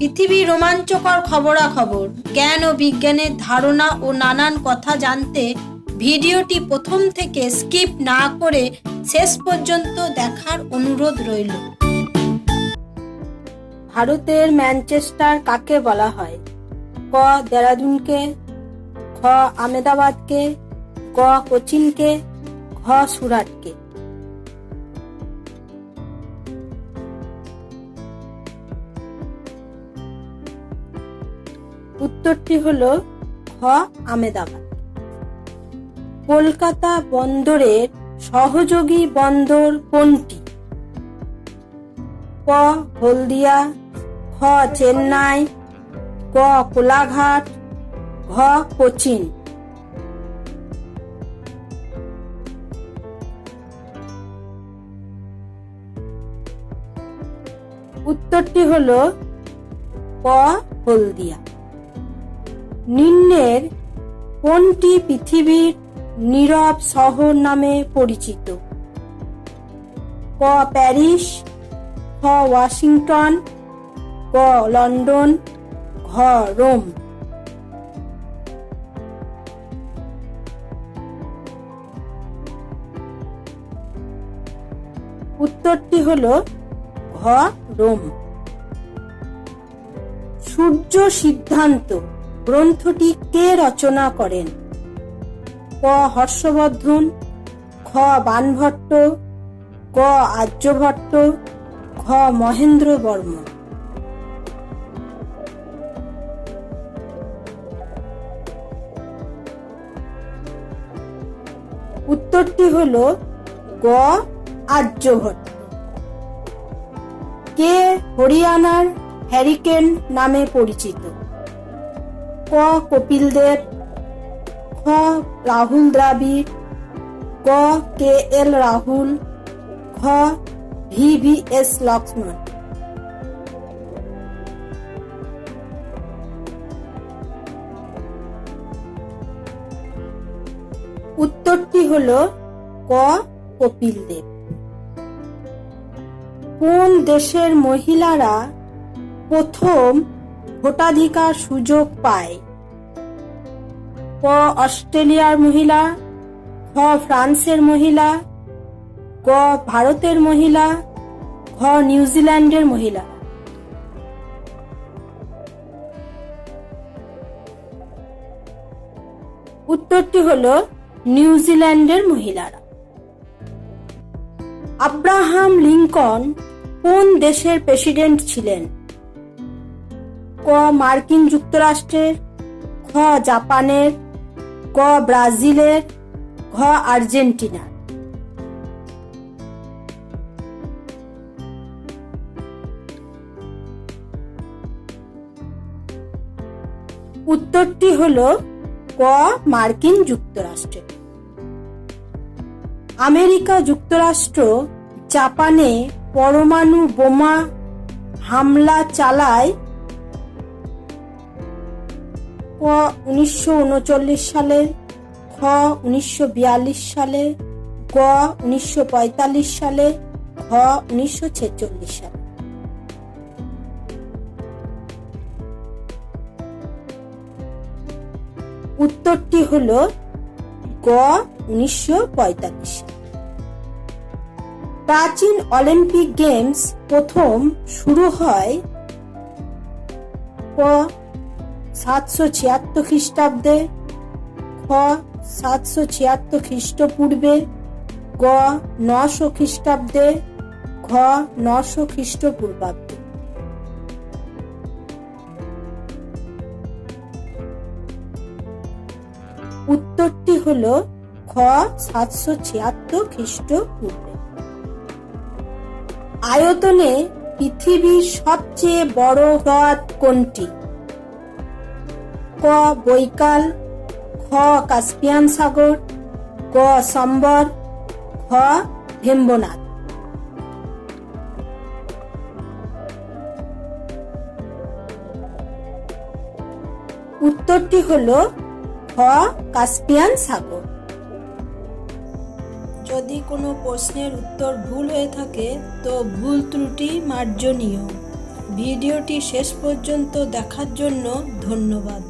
পৃথিবীর রোমাঞ্চকর খবরাখবর, জ্ঞান ও বিজ্ঞানের ধারণা ও নানান কথা জানতে ভিডিওটি প্রথম থেকে স্কিপ না করে শেষ পর্যন্ত দেখার অনুরোধ রইল। ভারতের ম্যানচেস্টার কাকে বলা হয়? ক. দেরাদুনকে, খ. আমেদাবাদকে ক. কোচিনকে, ঘ. সুরাটকে। উত্তরটি হল খ আমেদাবাদ। কলকাতা বন্দরের সহযোগী বন্দর কোনটি? ক, হলদিয়া, খ, চেন্নাই, ক, কোলাঘাট, ঘ, কোচিন। উত্তরটি হল ক, হলদিয়া। নিম্নের কোনটি পৃথিবীর নীরব শহর নামে পরিচিত? ক. প্যারিস, খ. ওয়াশিংটন ক লন্ডন, ঘ. রোম। উত্তরটি হল ঘ. রোম। সূর্য সিদ্ধান্ত। গ্রন্থটি কে রচনা করেন? ক হর্ষবর্ধন, খ বানভট্ট ক আর্যভট্ট খ মহেন্দ্র বর্মন। উত্তরটি হল গ আর্যভট্ট। কে হরিয়ানার হ্যারিকেন নামে পরিচিত? ক কপিল দেব খ রাহুল দ্রাবিড় ক কে এল রাহুল খ ভি ভি এস লক্ষ্মণ। উত্তরটি হল ক কপিল দেব কোন দেশের মহিলারা প্রথম ভোটাধিকার সুযোগ পায়। ক অস্ট্রেলিয়ার মহিলা খ ফ্রান্সের মহিলা, গ, ভারতের মহিলা, ঘ, নিউজিল্যান্ডের মহিলা। উত্তরটি হল নিউজিল্যান্ডের মহিলারা। আব্রাহাম লিঙ্কন কোন দেশের প্রেসিডেন্ট ছিলেন? ক মার্কিন যুক্তরাষ্ট্রের খ জাপানের, ক ব্রাজিলের, ঘ আর্জেন্টিনা উত্তরটি হল ক মার্কিন যুক্তরাষ্ট্রের। আমেরিকা যুক্তরাষ্ট্র জাপানে পরমাণু বোমা হামলা চালায় ক উনিশশো উনচল্লিশ সালে, খ উনিশশো বিয়াল্লিশ সালে, গ উনিশশো পঁয়তাল্লিশ সালে, ঘ উনিশশো ছেচল্লিশ সালে। উত্তরটি হল গ উনিশশো পঁয়তাল্লিশ প্রাচীন অলিম্পিক গেমস প্রথম শুরু হয় ক সাতশো ছিয়াত্তর খ্রিস্টাব্দে, খ, সাতশো ছিয়াত্তর খ্রিস্টপূর্বে, গ, নশো খ্রিস্টাব্দে, ঘ, নশো খ্রিস্টপূর্বাব্দে। উত্তরটি হল খ, সাতশো ছিয়াত্তর খ্রিস্টপূর্বে। আয়তনে পৃথিবীর সবচেয়ে বড় হ্রদ কোনটি? ক বৈকাল, খ কাস্পিয়ান সাগর ক সম্বর খ ভেম্বনাথ। উত্তরটি হল খ কাস্পিয়ান সাগর। যদি কোনো প্রশ্নের উত্তর ভুল হয়ে থাকে, তো ভুল ত্রুটি মার্জনীয়। ভিডিওটি শেষ পর্যন্ত দেখার জন্য ধন্যবাদ।